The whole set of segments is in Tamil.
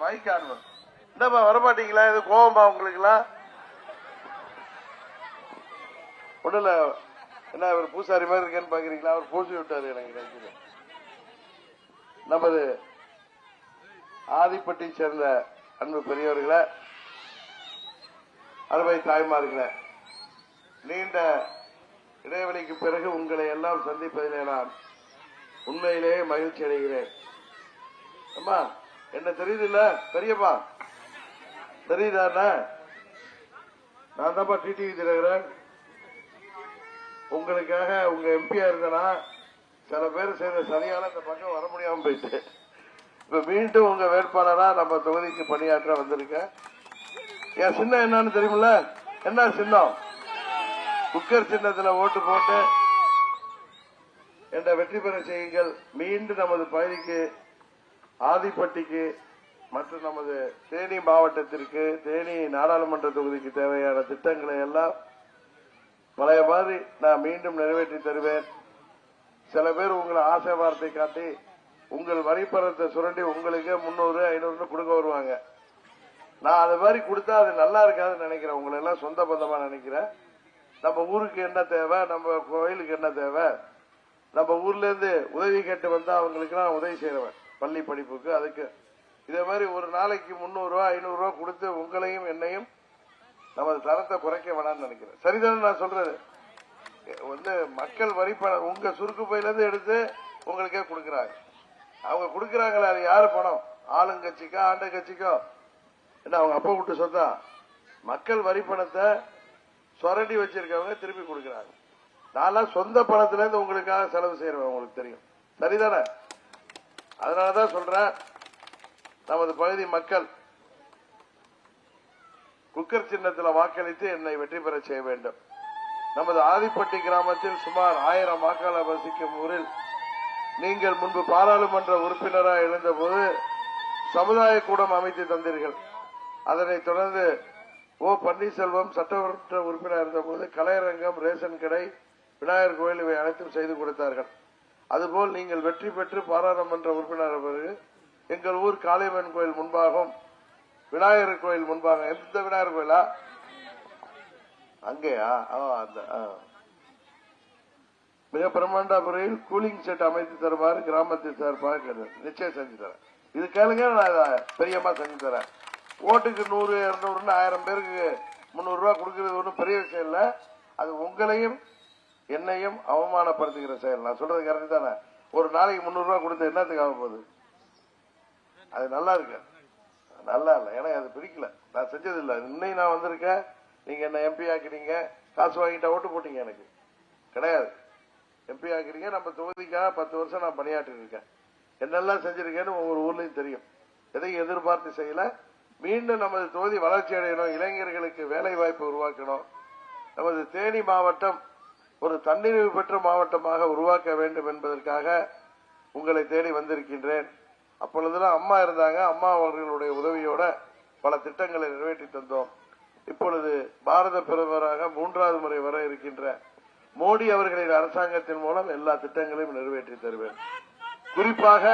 மைக் ஆன் பண்ணு. வரமாட்டீங்களா? இது கோவமா உங்களுக்குலாம் ஒண்ணும் என்ன இவர் பூசாரி மாதிரி இருக்கேன்னு பாக்குறீங்களா? அவர் பூசி விட்டாரு எனக்கு நினைக்கிறேன். நமது ஆதிப்பட்டியை சேர்ந்த அன்பு பெரியவர்களை அறுவை தாய்மார்களை நீண்ட இடைவெளிக்கு பிறகு உங்களை எல்லாம் சந்திப்பதிலே நான் உண்மையிலேயே மகிழ்ச்சி அடைகிறேன் அம்மா என்ன தெரியுது இல்ல பெரியப்பா. தெரியுதா நான் தான்ப்பா டிடிவி தினகரன் உங்களுக்காக உங்க எம்பியா இருந்தனா சில பேர் செய்த சரியான இந்த பக்கம் வர முடியாம போயிட்டு. இப்ப மீண்டும் உங்க வேட்பாளரா நம்ம தொகுதிக்கு பணியாற்ற வந்திருக்கேன். என் சின்னம் என்னன்னு தெரியுமில்ல? என்ன சின்னம்? குக்கர் சின்னத்துல ஓட்டு போட்டு என்ற வெற்றி பெற செய்யுங்கள். மீண்டும் நமது பகுதிக்கு ஆதிப்பட்டிக்கு மற்றும் நமது தேனி மாவட்டத்திற்கு தேனி நாடாளுமன்ற தொகுதிக்கு தேவையான திட்டங்களை எல்லாம் பழைய மாதிரி நான் மீண்டும் நிறைவேற்றி தருவேன். சில பேர் உங்களை ஆசை வார்த்தை காட்டி உங்கள் வரிப்பணத்தை சுரண்டி உங்களுக்கு முன்னூறு ஐநூறு கொடுக்க வருவாங்க. நான் அது மாதிரி கொடுத்தா அது நல்லா இருக்காதுன்னு நினைக்கிறேன். உங்களை எல்லாம் சொந்த பந்தமா நினைக்கிறேன். நம்ம ஊருக்கு என்ன தேவை? நம்ம கோயிலுக்கு என்ன தேவை? நம்ம ஊர்ல இருந்து உதவி கேட்டு வந்தா அவங்களுக்கு நான் உதவி செய்யறவன் பள்ளி படிப்புக்கு அதுக்கு இதே மாதிரி ஒரு நாளைக்கு முந்நூறுரூவா ஐநூறுரூவா ஐநூறு கொடுத்து உங்களையும் என்னையும் நமது தரத்தை குறைக்க வேணாம்னு நினைக்கிறேன். சரிதானே நான் சொல்றது? வந்து மக்கள் வரி பணம் உங்க சுருக்கு பையிலிருந்து எடுத்து உங்களுக்கே கொடுக்குறாங்க. அவங்க கொடுக்கறாங்களே அது யாரு பணம்? ஆளுங்கட்சிக்கோ ஆண்ட கட்சிக்கோ? என்ன அவங்க அப்பா விட்டு சொத்தா? மக்கள் வரி பணத்தை சொரண்டி வச்சிருக்கவங்க திருப்பி கொடுக்குறாங்க. நான்லாம் சொந்த பணத்திலேருந்து உங்களுக்காக செலவு செய்யறேன் உங்களுக்கு தெரியும். சரிதானே? அதனாலதான் சொல்றேன் நமது பகுதி மக்கள் குக்கர் சின்னத்தில் வாக்களித்து என்னை வெற்றி பெற செய்ய வேண்டும். நமது ஆதிப்பட்டி கிராமத்தில் சுமார் ஆயிரம் வாக்காளர் வசிக்கும் ஊரில் நீங்கள் முன்பு பாராளுமன்ற உறுப்பினராக இருந்தபோது சமுதாய கூடம் அமைத்து தந்தீர்கள். அதனைத் தொடர்ந்து ஓ பன்னீர்செல்வம் சட்டமன்ற உறுப்பினர் இருந்தபோது கலையரங்கம் ரேஷன் கடை விநாயகர் கோயில் இவை அனைத்தும் செய்து கொடுத்தார்கள். அதுபோல் நீங்கள் வெற்றி பெற்று பாராளுமன்ற உறுப்பினர் பிறகு எங்கள் ஊர் காளியம்மன் கோயில் முன்பாகவும் விநாயகர் கோயில் முன்பாக எந்த விநாயகர் கோயிலா? அங்கேயா? ஆ, அந்த ஆ. மிக பிரம்மாண்ட முறையில் கூலிங் செட் அமைத்து தருமாறு கிராமத்தை சார்பாக நிச்சயம் செஞ்சு தரேன். இது கேளுங்க நான் பெரியம்மா பெரியமா செஞ்சு தரேன். ஓட்டுக்கு நூறு இருநூறுன்னு ஆயிரம் பேருக்கு முந்நூறு ரூபாய் கொடுக்கறது ஒன்றும் பெரிய விஷயம் இல்லை. அது உங்களையும் என்னையும் அவமானப்படுத்துகிற செயல். நான் சொல்றது கரெக்ட் தானே? ஒரு நாளைக்கு முன்னூறு ரூபாய் கொடுத்து என்னத்துக்கு ஆக போகுது? அது நல்லா இருக்கு. நல்லா இல்ல. எனக்கு அது பிடிக்கல. நான் செஞ்சது இல்ல இன்னைக்கு நான் வந்திருக்கேன். நீங்க என்ன எம்பி ஆக்கினீங்க காசு வாங்கிட்டா ஓட்டு போட்டீங்க எனக்கு. கிடையாது. எம்பி ஆக்கிறீங்க நம்ம தொகுதிக்காக பத்து வருஷம் நான் பணியாற்றி இருக்கேன். என்னெல்லாம் செஞ்சிருக்கேன்னு ஒவ்வொரு ஊர்லயும் தெரியும். எதையும் எதிர்பார்த்து செய்யல. மீண்டும் நமது தொகுதி வளர்ச்சி அடையணும். இளைஞர்களுக்கு வேலை வாய்ப்பு உருவாக்கணும். நமது தேனி மாவட்டம் ஒரு தன்னிறைவு பெற்ற மாவட்டமாக உருவாக்க வேண்டும் என்பதற்காக உங்களை தேடி வந்திருக்கின்றேன். அப்பொழுதெல்லாம் அம்மா இருந்தாங்க. அம்மா அவர்களுடைய உதவியோட பல திட்டங்களை நிறைவேற்றி தந்தோம். இப்பொழுது பாரத பிரதமராக மூன்றாவது முறை வர இருக்கின்ற மோடி அவர்களின் அரசாங்கத்தின் மூலம் எல்லா திட்டங்களையும் நிறைவேற்றி தருவேன். குறிப்பாக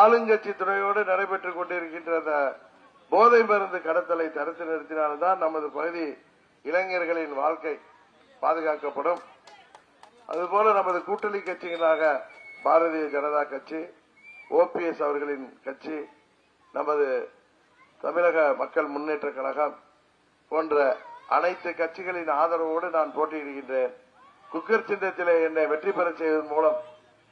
ஆளுங்கட்சி துணையோடு நடைபெற்றுக் கொண்டிருக்கின்ற அந்த போதை மருந்து கடத்தலை தடுத்து நிறுத்தினால்தான் நமது பகுதி இளைஞர்களின் வாழ்க்கை பாதுகாக்கப்படும். அதுபோல நமது கூட்டணி கட்சிகளாக பாரதிய ஜனதா கட்சி ஓபிஎஸ் அவர்களின் கட்சி நமது தமிழக மக்கள் முன்னேற்ற கழகம் போன்ற அனைத்து கட்சிகளின் ஆதரவோடு நான் போட்டியிடுகின்றேன். குக்கர் சின்னத்திலே என்னை வெற்றி பெற செய்வதன் மூலம்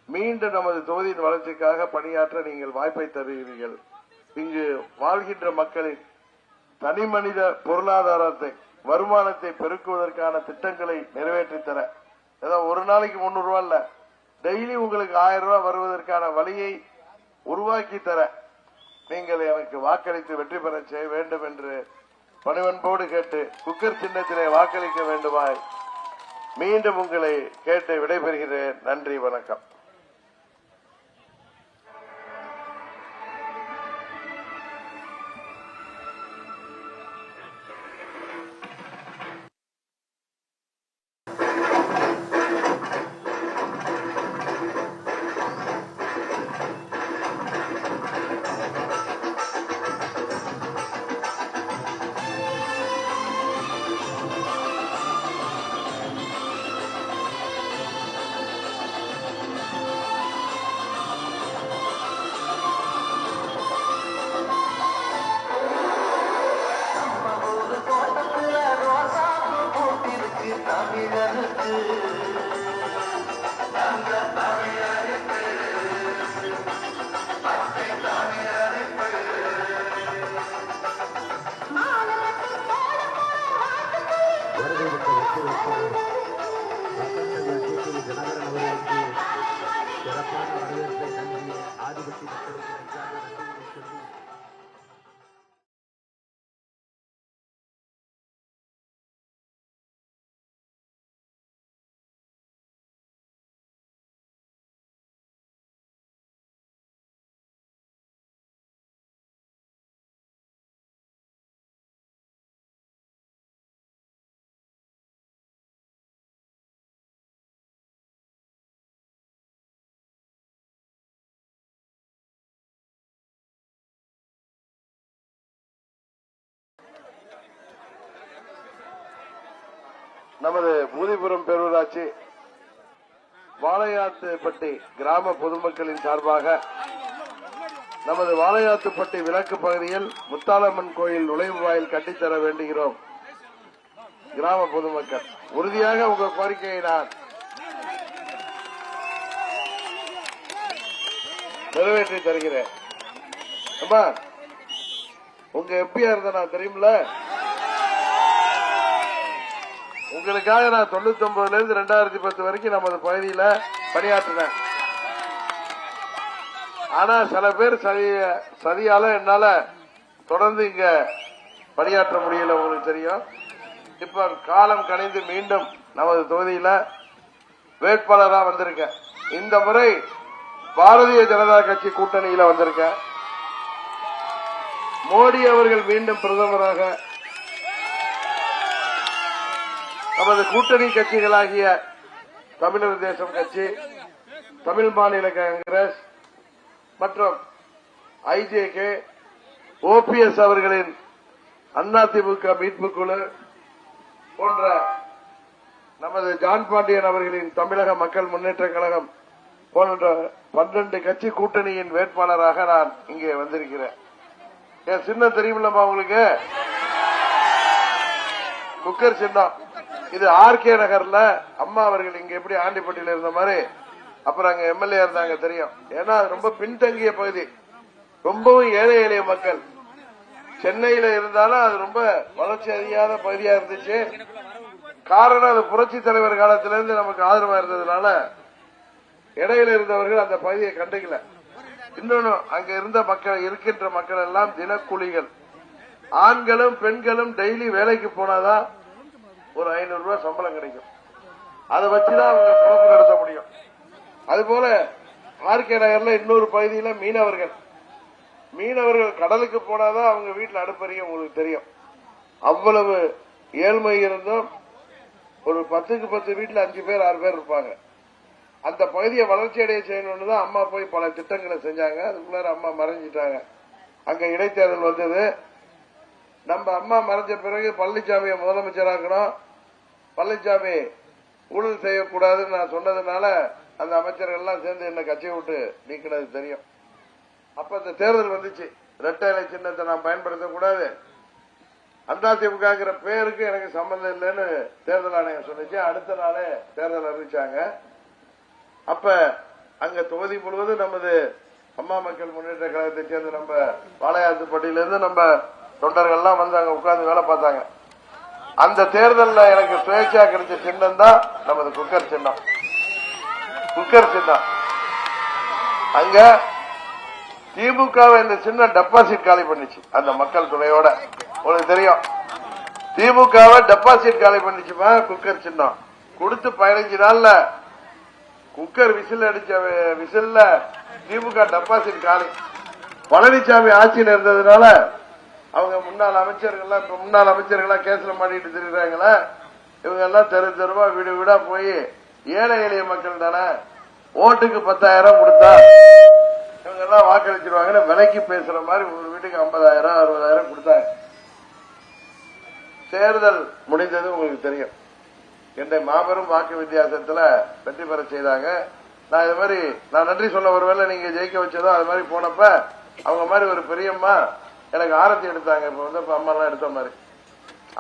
மீண்டும் நமது தொகுதியின் வளர்ச்சிக்காக பணியாற்ற நீங்கள் வாய்ப்பை தருகிறீர்கள். இங்கு வாழ்கின்ற மக்களின் தனி மனித பொருளாதாரத்தை வருமானத்தை பெருக்குவதற்கான திட்டங்களை நிறைவேற்றி தர ஏதோ ஒரு நாளைக்கு முன்னூறு ரூபாய் இல்ல. டெய்லி உங்களுக்கு ஆயிரம் ரூபாய் வருவதற்கான வழியை உருவாக்கி தர நீங்கள் எனக்கு வாக்களித்து வெற்றி பெற செய்ய வேண்டும் என்று பணிவன்போடு கேட்டு குக்கர் சின்னத்திலே வாக்களிக்க வேண்டுமாய் மீண்டும் உங்களை கேட்டு விடைபெறுகிறேன். நன்றி வணக்கம். நமது பூதிபுரம் பேரூராட்சி வாழையாத்துப்பட்டி கிராம பொதுமக்களின் சார்பாக நமது வாழையாத்துப்பட்டி விளக்கு பகுதியில் முத்தாலம்மன் கோயில் நுழைவு வாயில் கட்டித்தர வேண்டுகிறோம். கிராம பொதுமக்கள் உறுதியாக உங்கள் கோரிக்கையை நான் நிறைவேற்றி தருகிறேன். உங்க எம்பியா இருந்த நான் தெரியுமில்ல? உங்களுக்காக நான் தொண்ணூத்தி ஒன்பதுல இருந்து ரெண்டாயிரத்தி பத்து வரைக்கும் நமது பகுதியில பணியாற்றினேன் ஆனா சில பேர் சதி சதியால என்னால தொடர்ந்து இங்க பணியாற்ற முடியல உங்களுக்கு தெரியும். இப்ப காலம் கணிந்து மீண்டும் நமது தொகுதியில வேட்பாளரா வந்திருக்கேன். இந்த முறை பாரதிய ஜனதா கட்சி கூட்டணியில வந்திருக்கேன். மோடி அவர்கள் மீண்டும் பிரதமராக நமது கூட்டணி கட்சிகளாகிய தமிழர் தேசம் கட்சி தமிழ் மாநில காங்கிரஸ் மற்றும் ஐஜேகே ஓபிஎஸ் அவர்களின் அதிமுக மீட்பு குழு போன்ற நமது ஜான் பாண்டியன் அவர்களின் தமிழக மக்கள் முன்னேற்ற கழகம் போன்ற பன்னெண்டு கட்சி கூட்டணியின் வேட்பாளராக நான் இங்கே வந்திருக்கிறேன். என் சின்னம் தெரியுமில்லம்மா உங்களுக்கு? குக்கர் சின்னம். இது ஆர்கே நகர்ல அம்மா அவர்கள் இங்க எப்படி ஆண்டிப்பட்டியில இருந்த மாதிரி அப்புறம் அங்க எம்எல்ஏ இருந்தாங்க தெரியும். ஏன்னா அது ரொம்ப பின்தங்கிய பகுதி. ரொம்பவும் ஏழை எளிய மக்கள். சென்னையில இருந்தாலும் அது ரொம்ப வளர்ச்சி அறியாத பகுதியா இருந்துச்சு. காரணம் அது புரட்சி தலைவர் காலத்திலிருந்து நமக்கு ஆதரவா இருந்ததுனால இடையில இருந்தவர்கள் அந்த பகுதியை கண்டுக்கல. இன்னொன்னு அங்க இருந்த மக்கள் இருக்கின்ற மக்கள் எல்லாம் தினக்கூலிகள். ஆண்களும் பெண்களும் டெய்லி வேலைக்கு போனாதான் ஒரு ஐநூறு ரூபாய் சம்பளம் கிடைக்கும். அதை வச்சுதான் அவங்க பொழப்பு நடத்த முடியும். அதுபோல ஆர்கே நகர்ல இன்னொரு பகுதியில மீனவர்கள். மீனவர்கள் கடலுக்கு போனாதான் அவங்க வீட்டில் அடுப்பறிய உங்களுக்கு தெரியும். அவ்வளவு ஏழ்மை இருந்தும் ஒரு பத்துக்கு பத்து வீட்டில் அஞ்சு பேர் ஆறு பேர் இருப்பாங்க. அந்த பகுதியை வளர்ச்சி அடைய செய்யணும்னு தான் அம்மா போய் பல திட்டங்களை செஞ்சாங்க. அதுக்குள்ளார அம்மா மறைஞ்சிட்டாங்க. அங்க இடைத்தேர்தல் வந்தது. நம்ம அம்மா மறைஞ்ச பிறகு பழனிசாமியை முதலமைச்சராக்கணும். பழனிசாமி ஊழல் செய்யக்கூடாதுன்னு நான் சொன்னதுனால அந்த அமைச்சர்கள் எல்லாம் சேர்ந்து என்ன கட்சியை விட்டு நீக்கினது தெரியும். அப்ப இந்த தேர்தல் வந்துச்சு. ரெட்டை இலை சின்னத்தை நான் பயன்படுத்தக்கூடாது. அதிமுகங்கிற பேருக்கு எனக்கு சம்பந்தம் இல்லைன்னு தேர்தல் ஆணையம் சொன்னிச்சு. அடுத்த நாளே தேர்தல் அறிவிச்சாங்க. அப்ப அங்க தொகுதி முழுவதும் நமது அம்மா மக்கள் முன்னேற்ற கழகத்தை சேர்ந்த நம்ம பாளையாத்துப்பட்டியிலிருந்து நம்ம தொண்டர்கள்லாம் வந்து அங்க உட்கார்ந்து வேலை பார்த்தாங்க. அந்த தேர்தலில் எனக்கு சுயேட்சா கிடைச்ச சின்னம் தான் நமது குக்கர் சின்னம். குக்கர் சின்னம். அங்க திமுகவை இந்த சின்ன டெபாசிட் காலி பண்ணிச்சு. அந்த மக்கள் துணையோட. உங்களுக்கு தெரியும். திமுகவை டெபாசிட் காலி பண்ணிச்சுமா? குக்கர் சின்னம். கொடுத்து பதினஞ்சு நாள்ல குக்கர் விசில் அடிச்ச விசில்ல திமுக டெபாசிட் காலி. பழனிசாமி ஆட்சியில் இருந்ததுனால அவங்க முன்னாள் அமைச்சர்கள்லாம் இப்ப முன்னாள் அமைச்சர்கள்லாம் கேஸ்ல மாட்டிட்டு திரிகிறாங்களே இவங்க எல்லாம் தெரு தெருவா வீடு வீடா போய் ஏழை எளிய மக்கள் தானே ஓட்டுக்கு பத்தாயிரம் கொடுத்தா இவங்க எல்லாம் வாக்களிச்சிருவாங்கன்னு விலைக்கு பேசுற மாதிரி ஒரு வீட்டுக்கு ஐம்பதாயிரம் அறுபதாயிரம் கொடுத்தாங்க. தேர்தல் முடிந்தது உங்களுக்கு தெரியும். என்னை மாபெரும் வாக்கு வித்தியாசத்துல வெற்றி பெற செய்தாங்க. நான் இது மாதிரி நான் நன்றி சொன்ன ஒருவேளை நீங்க ஜெயிக்க வச்சதோ அது மாதிரி போனப்ப அவங்க மாதிரி ஒரு பெரியம்மா எனக்கு ஆரத்தி எடுத்தாங்க. இப்ப வந்து இப்போ அம்மாலாம் எடுத்த மாதிரி.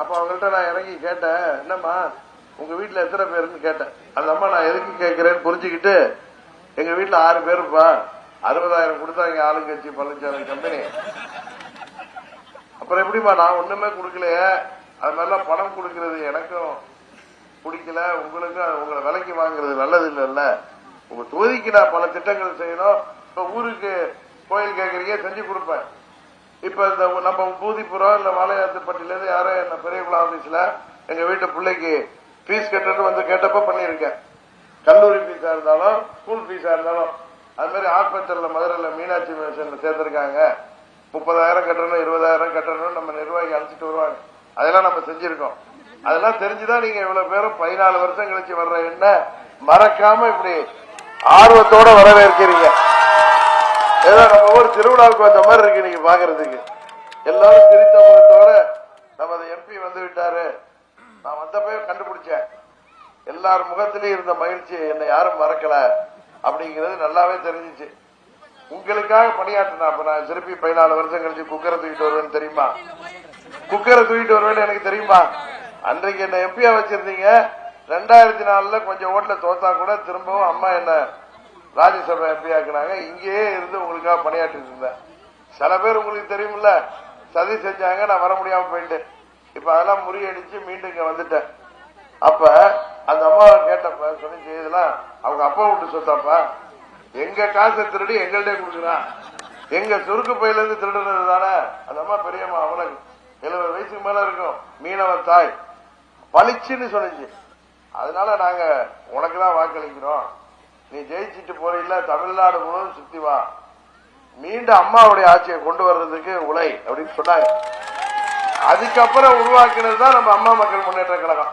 அப்ப அவங்கள்ட்ட நான் இறங்கி கேட்டேன் என்னம்மா உங்க வீட்டுல எத்தனை பேருன்னு கேட்டேன். அந்த அம்மா நான் எதுக்கு கேட்கிறேன்னு புரிஞ்சுக்கிட்டு எங்க வீட்டுல ஆறு பேருப்பா. அறுபதாயிரம் கொடுத்தாங்க ஆளுங்கட்சி பழனிசாமி கம்பெனி. அப்புறம் எப்படிமா நான் ஒண்ணுமே கொடுக்கலையே. அது மாதிரிலாம் பணம் கொடுக்கறது எனக்கும் பிடிக்கல. உங்களுக்கு உங்களை விலைக்கு வாங்குறது நல்லது இல்லைல்ல. உங்க தொகுதிக்கு நான் பல திட்டங்கள் செய்யணும். இப்ப ஊருக்கு கோயில் கேட்கறீங்க செஞ்சு கொடுப்பேன். இப்ப இந்த நம்ம பூதிப்புறம் இல்ல வாழையாத்துப்பட்டில இருந்து யாரோ என்ன பெரியகுளம் ஆபீஸ்ல எங்க வீட்டு பிள்ளைக்கு ஃபீஸ் கட்டுறது வந்து கேட்டப்ப பண்ணியிருக்கேன். கல்லூரி ஃபீஸாக இருந்தாலும் ஸ்கூல் ஃபீஸாக இருந்தாலும். அது மாதிரி ஆஸ்பத்திரியில மதுரையில மீனாட்சி மிஷன்ல சேர்த்திருக்காங்க. முப்பதாயிரம் கட்டணும் இருபதாயிரம் கட்டணும் நம்ம நிர்வாகி அழைச்சிட்டு வருவாங்க. அதெல்லாம் நம்ம செஞ்சிருக்கோம். அதெல்லாம் தெரிஞ்சுதான் நீங்க இவ்வளவு பேரும் பதினாலு வருஷம் கழிச்சு வர்ற என்ன மறக்காம இப்படி ஆர்வத்தோட வரவேற்கிறீங்க. திருவிழாவுக்கு வந்த மாதிரி இருக்கு நீங்க பாக்குறதுக்கு. எல்லாரும் சிரித்த முகத்தோட நமது எம்பி வந்து விட்டாரு. நான் வந்தப்பவே கண்டுபிடிச்சேன். எல்லார் முகத்திலயும் இருந்த மகிழ்ச்சி என்னை யாரும் மறக்கல. அப்படிங்கிறது நல்லாவே தெரிஞ்சிச்சு. உங்களுக்காக பணியாற்றினா அப்ப நான் திருப்பி பதினாலு வருஷம் கழிச்சு குக்கரை தூக்கிட்டு வருவேன் தெரியுமா? குக்கரை தூக்கிட்டு வருவேன்னு எனக்கு தெரியுமா? அன்றைக்கு என்ன எம்பியா வச்சிருந்தீங்க. ரெண்டாயிரத்தி நாலுல கொஞ்சம் ஓட்டுல தோத்தா கூட திரும்பவும் அம்மா என்ன ராஜ்யசபா எம்பி ஆக்குனாங்க இங்கேயே இருந்து உங்களுக்காக பணியாற்றிட்டு இருந்தேன். சில பேர் உங்களுக்கு தெரியுமில்ல சதி செஞ்சாங்க நான் வர முடியாம போயிட்டேன். இப்ப அதெல்லாம் முறியடிச்சு மீண்டும் இங்க வந்துட்டேன். அப்ப அந்த அம்மாவை கேட்டப்ப சொன்னிச்சு இதெல்லாம் அவங்க அப்பா விட்டு சொத்தாப்பா? எங்க காசை திருடி எங்கள்டே கொடுக்குறான். எங்க சுருக்கு பையில இருந்து திருடுறது தானே? அந்த அம்மா பெரியம்மா அவனுக்கு எழுபது வயசுக்கு மேல இருக்கும். மீனவ தாய். பளிச்சுன்னு சொன்னிச்சு அதனால நாங்க உனக்கு தான் வாக்களிக்கிறோம். நீ ஜெயிச்சிட்டு போறீல்ல தமிழ்நாடு முழுவதும் சுத்தி வா. மீண்டும் அம்மாவுடைய ஆட்சியை கொண்டு வர்றதுக்கு உலை அப்படின்னு சொன்னாங்க. அதுக்கப்புறம் உருவாக்கினது தான் நம்ம அம்மா மக்கள் முன்னேற்ற கழகம்.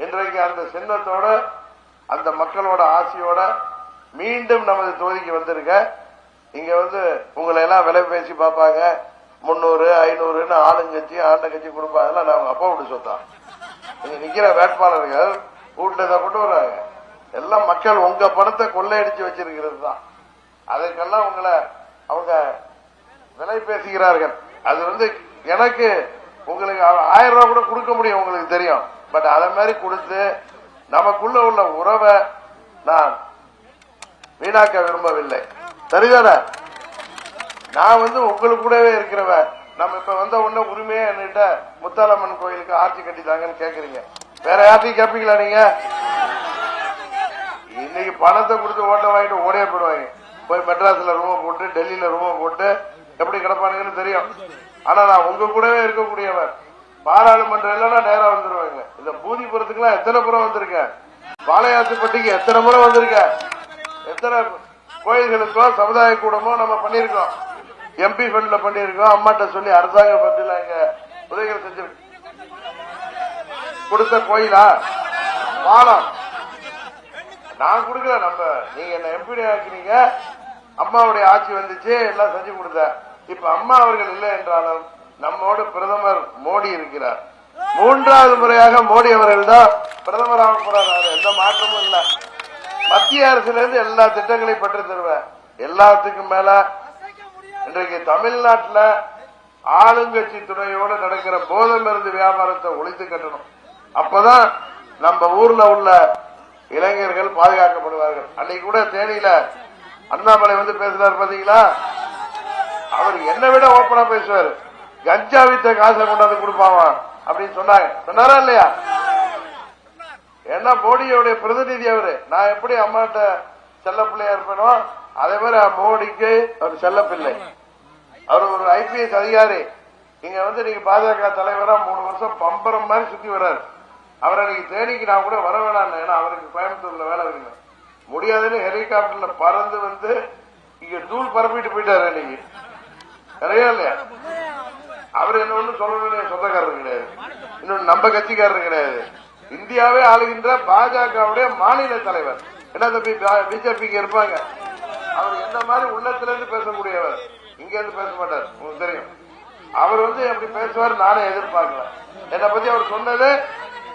இன்றைக்கு அந்த சின்னத்தோட அந்த மக்களோட ஆசையோட மீண்டும் நமது தொகுதிக்கு வந்திருக்க இங்க வந்து உங்களை எல்லாம் விலை பேசி பார்ப்பாங்க. முன்னூறு ஐநூறுன்னு ஆளுங்கட்சி ஆண்ட கட்சி கொடுப்பாங்க அதெல்லாம் நான் அவங்க அப்பா விட்டு சொத்தான் இங்க நிக்கிற வேட்பாளர்கள் வீட்டுல தான் கொண்டு வர்றாங்க. எல்லாம் மக்கள் உங்க பணத்தை கொள்ளையடிச்சு வச்சிருக்கிறது தான் அதற்கெல்லாம் உங்களை அவங்க விலை பேசுகிறார்கள். அது வந்து எனக்கு உங்களுக்கு ஆயிரம் ரூபாய் கூட கொடுக்க முடியும் உங்களுக்கு தெரியும். பட் அதை மாதிரி கொடுத்து நமக்குள்ள உள்ள உறவை நான் வீணாக்க விரும்பவில்லை. சரிதானே? நான் வந்து உங்களுக்கு கூடவே இருக்கிறவன். நம்ம இப்ப வந்த உடனே உரிமையா என்கிட்ட முத்தாலம்மன் கோயிலுக்கு ஆட்சி கட்டிட்டாங்கன்னு கேக்குறீங்க. வேற யார்ட்டையும் கேட்பீங்களா நீங்க? பணத்தை கொடுத்து ஓட்டை வாங்கிட்டு ஓடே போயிடுவாங்க போய் மெட்ராஸ்ல ரூம போட்டு டெல்லியில ரூம போட்டு எப்படி கிடப்பானுங்கன்னு தெரியும். ஆனா நான் உங்க கூடவே இருக்கக்கூடியவர். பாராளுமன்றம் இல்லைன்னா நேரா வந்துருவாங்க. இந்த பூதிபுரத்துக்குலாம் எத்தனை புறம் வந்திருக்கேன்? பாளையாத்துப்பட்டிக்கு எத்தனை முறை வந்திருக்கேன்? எத்தனை கோயில்களுக்கோ சமுதாய கூடமோ நம்ம பண்ணியிருக்கோம். எம்பி ஃபண்ட்ல பண்ணியிருக்கோம். அம்மாட்ட சொல்லி அரசாங்க ஃபண்ட்ல இங்க உதவிகள் செஞ்சிருக்கு கொடுத்த கோயிலா? பாலம். நான் கொடுக்கல நம்ம. நீங்க என்ன எம்பி ஆக்கினீங்க அம்மாவுடைய ஆட்சி வந்துச்சு எல்லாம் செஞ்சு கொடுத்தேன் இப்ப அம்மா அவர்கள் இல்லை என்றாலும் நம்மோடு பிரதமர் மோடி இருக்கிறார். மூன்றாவது முறையாக மோடி அவர்கள் தான் பிரதமராக போறாரு. எந்த மாற்றமும் இல்லை. மத்திய அரசுல இருந்து எல்லா திட்டங்களையும் பெற்று தருவேன் எல்லாத்துக்கும் மேல இன்றைக்கு தமிழ்நாட்டில் ஆளுங்கட்சி துணையோடு நடக்கிற போதை மருந்து வியாபாரத்தை ஒழித்து கட்டணும். அப்பதான் நம்ம ஊர்ல உள்ள இளைஞர்கள் பாதுகாக்கப்படுவார்கள். அன்னைக்கு கூட தேனியில அண்ணாமலை வந்து பேசுறாரு பாத்தீங்களா? அவர் என்னை விட ஓப்பனா பேசுவார். கஞ்சா வித்த காசை கொண்டாந்து கொடுப்பாவா அப்படின்னு சொன்னாங்க. சொன்னாரா இல்லையா? ஏன்னா மோடியோடைய பிரதிநிதி அவரு. நான் எப்படி அம்மாட்ட செல்ல பிள்ளையா இருப்பேனோ அதே மாதிரி மோடிக்கு அவர் செல்ல பிள்ளை. அவர் ஒரு ஐபிஎஸ் அதிகாரி. இங்க வந்து நீங்க பாஜக தலைவரா மூணு வருஷம் பம்பரம் மாதிரி சுத்தி வர்றாரு. அவரை நீங்க தேனிக்கு நான் கூட வர வேணாம் ஏன்னா அவருக்கு கோயம்புத்தூர்ல வேலை வைக்கணும் முடியாதுன்னு ஹெலிகாப்டர்ல பறந்து வந்து இங்க தூள் பரப்பிட்டு போயிட்டாரு இன்னைக்கு நிறையா இல்லையா? அவர் என்ன ஒண்ணு சொல்லணும்னு சொந்தக்காரர் கிடையாது. இன்னொன்னு நம்ம கட்சிக்காரர் கிடையாது. இந்தியாவே ஆளுகின்ற பாஜகவுடைய மாநில தலைவர். என்ன தம்பி பிஜேபிக்கு இருப்பாங்க. அவர் எந்த மாதிரி உள்ளத்திலிருந்து பேசக்கூடியவர்? இங்க இருந்து பேச மாட்டார். உங்களுக்கு தெரியும். அவர் வந்து எப்படி பேசுவார் நானே எதிர்பார்க்கல. என்னை பத்தி அவர் சொன்னது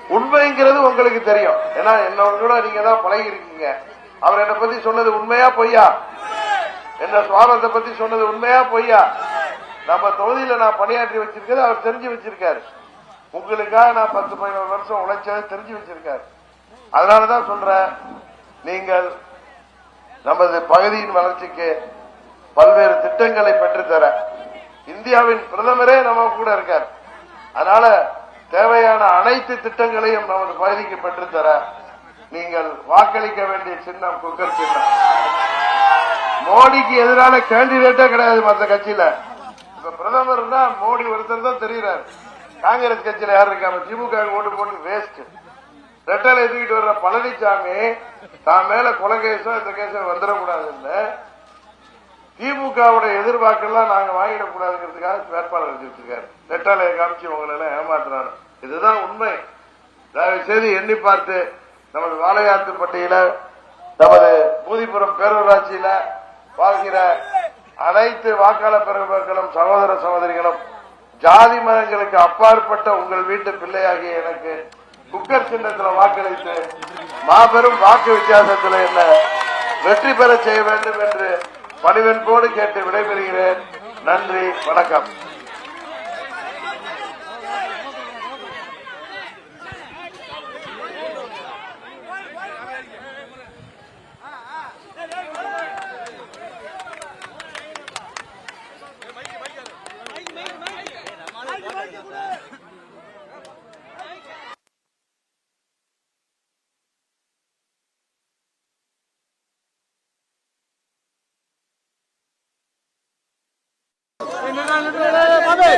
உண்மைங்கிறது உங்களுக்கு தெரியும். ஏன்னா என்னோட நீங்க தான் பழகி இருக்கீங்க அவர் என்னை பத்தி சொன்னது உண்மையா பொய்யா? என்ன சுவாரத்தை பத்தி சொன்னது உண்மையா பொய்யா? நம்ம தொகுதியில நான் பணியாற்றி வச்சிருக்கிறது அவர் தெரிஞ்சு வச்சிருக்காரு. உங்களுக்காக நான் பத்து பதினோரு வருஷம் உழைச்சதை தெரிஞ்சு வச்சிருக்காரு. அதனாலதான் சொல்றேன் நீங்கள் நமது பகுதியின் வளர்ச்சிக்கு பல்வேறு திட்டங்களை பெற்றுத்தர. இந்தியாவின் பிரதமரே நம்ம கூட இருக்கார். அதனால தேவையான அனைத்து திட்டங்களையும் நமது பகுதிக்கு பெற்றுத்தர நீங்கள் வாக்களிக்க வேண்டிய சின்னம் குக்கர் சின்னம். மோடிக்கு எதிரான கேண்டிடேட்டே கிடையாது மற்ற கட்சியில. இப்ப பிரதமர் தான் மோடி ஒருத்தர் தான் தெரிகிறார் காங்கிரஸ் கட்சியில யாரும் இருக்காங்க? திமுக ஓட்டு போட்டு வேஸ்ட் ரெட்டலை எதுக்கிட்டு வர்ற பழனிசாமி தான் மேல கொலை கேஸோ இந்த கேஸோ வந்துடக்கூடாதுன்னு திமுகவுடைய எதிர்பார்க்கெல்லாம் நாங்க வாங்கிடக்கூடாதுங்கிறதுக்காக வேட்பாளர் வச்சிருக்காரு ரெட்டாலையை காமிச்சு உங்களை எல்லாம் ஏமாத்துறாரு. இதுதான் உண்மை. தயவு செய்து எண்ணி பார்த்து நமது வாழையாத்துப்பட்டியில நமது பூதிபுரம் பேரூராட்சியில வாழ்கிற அனைத்து வாக்காளர் பெருமக்களும் சகோதர சகோதரிகளும் ஜாதி மதங்களுக்கு அப்பாற்பட்ட உங்கள் வீட்டு பிள்ளையாகிய எனக்கு குக்கர் சின்னத்தில் வாக்களித்து மாபெரும் வாக்கு வித்தியாசத்தில் என்ன வெற்றி பெற செய்ய வேண்டும் என்று பணிவென்போடு கேட்டு விடைபெறுகிறேன். நன்றி வணக்கம். পাবে